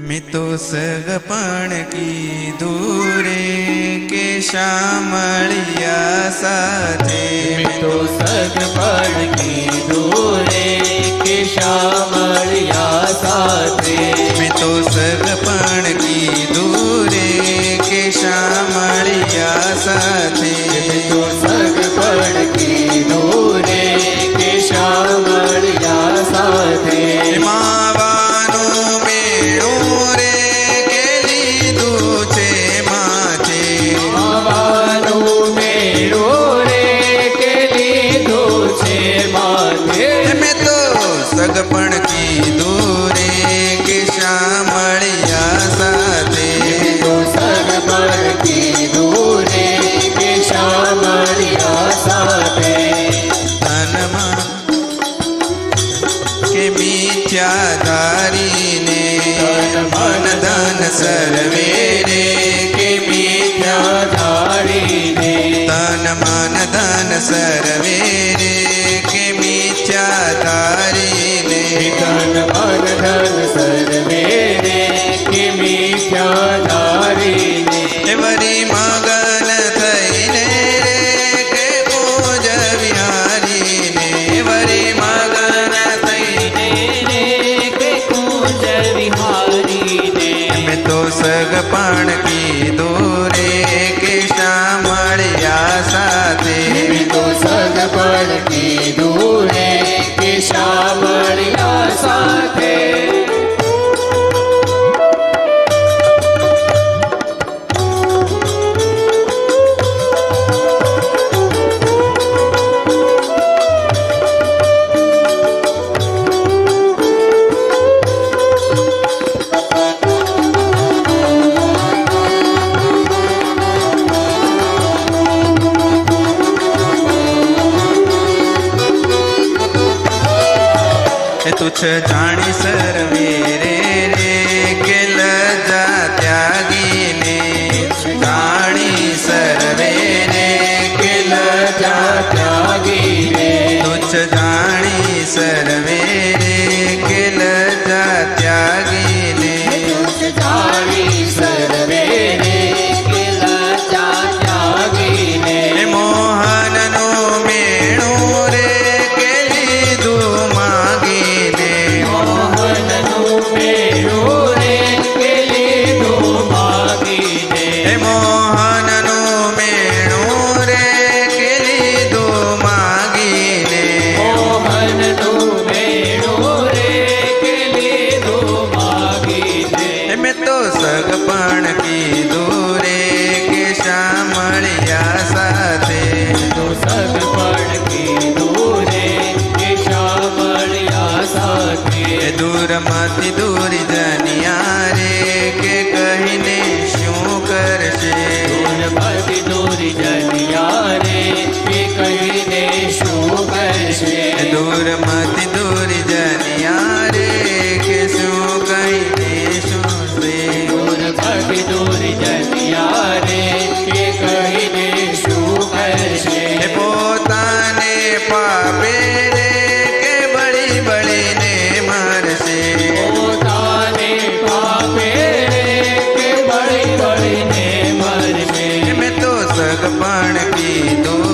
मितो सगपण की दूरे के श्यामिया साधे मितो सगपण की दूरे के श्यामिया साथे। मितो सगपण की दूरे के श्याम सर्वेरे के बीचा तारी ने। धन पर धन सर्वेरे के बीचा तारी ने वरी मगन थई के पूज बिहारी ने वरी मगन थई के पूज बिहारी ने तो सग पाण पक्ष जाणिसे भी दो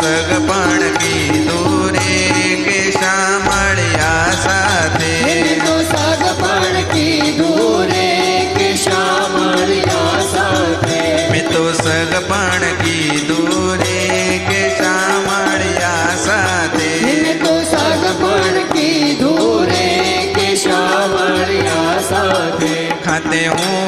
સગપણ કીધું રે કે શામળિયા સાથે તો સગપણ કીધું રે કે શામળિયા સાથે મેં તો સગપણ કીધું રે કે શામળિયા સાથે મેં તો સગપણ કીધું રે કે શામળિયા સાથે ખાતે હું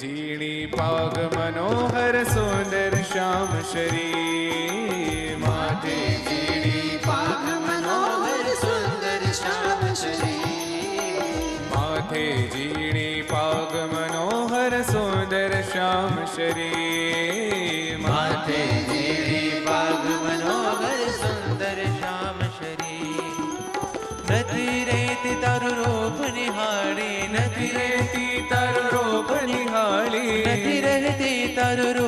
जीणी पाग मनोहर सुंदर श्याम शरी माथे जीणी पाग मनोहर सुंदर श्याम शरी माथे जीणी पाग मनोहर सुंदर श्याम शरी माथे जीणी पाग मनोहर सुंदर श्याम शरी नदी रेती तारु रूप निहारी नदी रेती तारु ആരൊരു